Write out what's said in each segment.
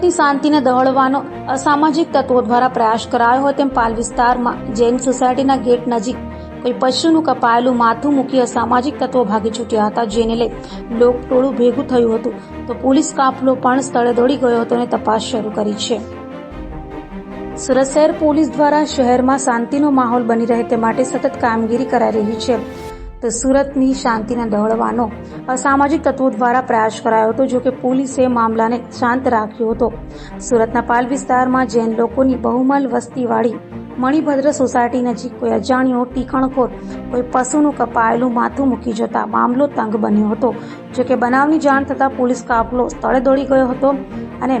સુરતની શાંતિને દહળવાનો અસામાજિક તત્વો દ્વારા પ્રયાસ કરાયો હોય તેમ પાલ વિસ્તારમાં જૈન સોસાયટીના ગેટ નજીક કોઈ પશુનું કપાયેલું માથું મૂકી અસામાજિક તત્વો ભાગી છૂટ્યા હતા, જેને લઈ લોકટોળું ભેગું થયું હતું. તો પોલીસ કાફલો પણ સ્થળે દોડી ગયો હતો અને તપાસ શરૂ કરી છે. સુરત શહેર પોલીસ દ્વારા શહેરમાં શાંતિનો માહોલ બની રહે તે માટે સતત કામગીરી કરાઈ રહી છે. તો સુરતની શાંતિને દોડવાનો અસામાજિક તત્વો દ્વારા પ્રયાસ કરાયો હતો, જો કે પોલીસે મામલાને શાંત રાખ્યો હતો. સુરતના પાલ વિસ્તારમાં જૈન લોકોની બહુમલ વસ્તીવાળી મણિભદ્ર સોસાયટી નજીક કોઈ અજાણ્યો ટીકણખોર, કોઈ પશુનું કપાયેલું માથું મૂકી જતા મામલો તંગ બન્યો હતો. જોકે બનાવની જાણ થતાં પોલીસ કાફલો સ્થળે દોડી ગયો હતો અને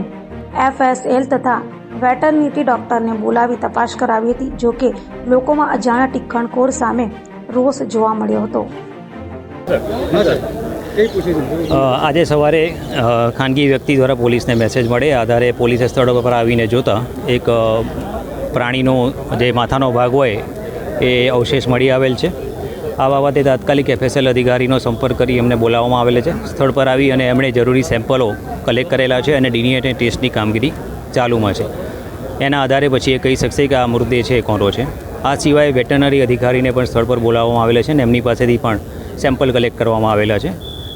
એફએસએલ તથા વેટરનિટી ડોક્ટરને બોલાવી તપાસ કરાવી હતી જોકે લોકોમાં અજાણ્યા ટીકણખોર સામે રોષ જોવા મળ્યો હતો. આજે સવારે ખાનગી વ્યક્તિ દ્વારા પોલીસને મેસેજ મળે. આધારે પોલીસે સ્થળ પર આવીને જોતા એક પ્રાણીનો જે માથાનો ભાગ હોય એ અવશેષ મળી આવેલ છે. આ બાબતે તાત્કાલિક એફએસએલ અધિકારીનો સંપર્ક કરી એમને બોલાવવામાં આવેલ છે. સ્થળ પર આવી અને એમણે જરૂરી સેમ્પલો કલેક્ટ કરેલા છે અને ડીએનએ ટેસ્ટની કામગીરી ચાલુમાં છે. એના આધારે પછી એ કહી શકશે કે આ મૃતદેહ છે એ કોનો છે. આ સિવાય વેટરનરી અધિકારીને પણ સ્થળ પર બોલાવવામાં આવેલા છે અને એમની પાસેથી પણ સેમ્પલ કલેક્ટ કરવામાં આવેલા છે.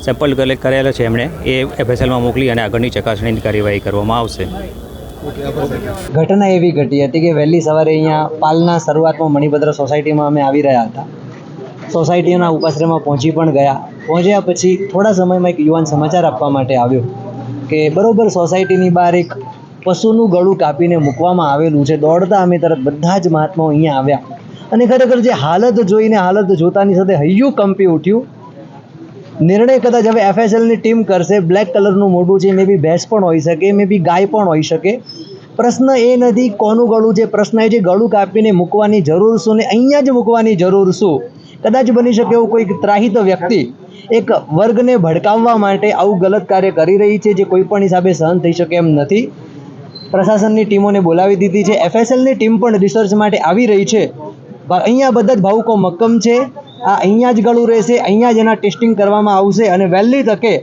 સેમ્પલ કલેક્ટ કરેલા છે એમણે. એ એફએસએલમાં મોકલી અને આગળની ચકાસણીની કાર્યવાહી કરવામાં આવશે. ઘટના એવી ઘટી હતી કે વહેલી સવારે અહીંયા પાલના શરૂઆતમાં મણિભદ્ર સોસાયટીમાં અમે આવી રહ્યા હતા. સોસાયટીના ઉપાશ્રયમાં પહોંચી પણ ગયા. પહોંચ્યા પછી થોડા સમયમાં એક યુવાન સમાચાર આપવા માટે આવ્યો કે બરોબર સોસાયટીની બહાર એક પશુનું ગળું કાપીને મૂકવામાં આવેલું છે. દોડતા અમે તરત બધા જ મહાત્માઓ અહીંયા આવ્યા. અને ખરેખર જે હાલત જોઈને, હાલત જોતાની સાથે હૈયું કંપી ઉઠ્યું. નિર્ણય કદાચ હવે એફએસએલની ટીમ કરશે. બ્લેક કલરનું મોઢું છે મે બી ભેંસ પણ હોઈ શકે મે બી ગાય પણ હોઈ શકે. પ્રશ્ન એ નથી કોનું ગળું છે. પ્રશ્ન એ છે ગળું કાપીને મૂકવાની જરૂર શું ને અહીંયા જ મૂકવાની જરૂર શું? કદાચ બની શકે એવું કોઈક ત્રાહિત વ્યક્તિ એક વર્ગને ભડકાવવા માટે આવું ગલત કાર્ય કરી રહી છે, જે કોઈ પણ હિસાબે સહન થઈ શકે એમ નથી. પ્રશાસનની ટીમોને બોલાવી દીધી છે. એફએસએલની ટીમ પણ રિસર્ચ માટે આવી રહી છે. અહીંયા બધા જ ભાવુકો મક્કમ છે. આ અહીંયા જ ગળું રહેશે, અહીંયા જ એના ટેસ્ટિંગ કરવામાં આવશે અને વહેલી તકે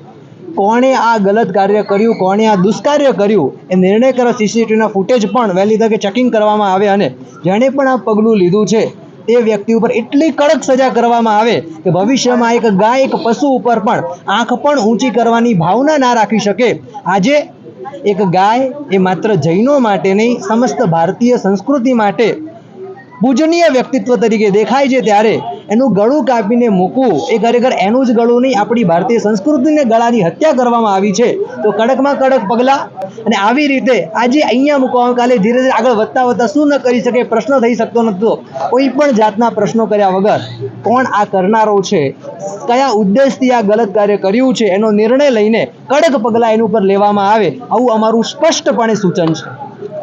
કોણે આ ગલત કાર્ય કર્યું, કોણે આ દુષ્કાર્ય કર્યું એ નિર્ણય કરવા સીસીટીવીના ફૂટેજ પણ વહેલી તકે ચેકિંગ કરવામાં આવે અને જેણે પણ આ પગલું લીધું છે તે વ્યક્તિ ઉપર એટલી કડક સજા કરવામાં આવે કે ભવિષ્યમાં એક ગાય, એક પશુ ઉપર પણ આંખ પણ ઊંચી કરવાની ભાવના ના રાખી શકે. આજે એક ગાય એ માત્ર જૈનો માટે નહીં, સમસ્ત ભારતીય સંસ્કૃતિ માટે પૂજનીય વ્યક્તિત્વ તરીકે દેખાય છે ત્યારે. એનું ગળું કાપીને મૂકવું, એ ખરેખર એનું જ ગળું નહીં, આપણી ભારતીય સંસ્કૃતિને ગળાની હત્યા કરવામાં આવી છે. તો કડકમાં કડક પગલાં અને આવી રીતે આજે અહીંયા મૂકવામાં કાલે ધીરે ધીરે આગળ વધતા વધતા શું ન કરી શકે પ્રશ્ન થઈ શકતો નહોતો. કોઈ પણ જાતના પ્રશ્નો કર્યા વગર કોણ આ કરનારો છે? કયા ઉદ્દેશથી આ ગલત કાર્ય કર્યું છે? એનો નિર્ણય લઈને કડક પગલાં એની ઉપર લેવામાં આવે. આવું અમારું સ્પષ્ટપણે સૂચન છે.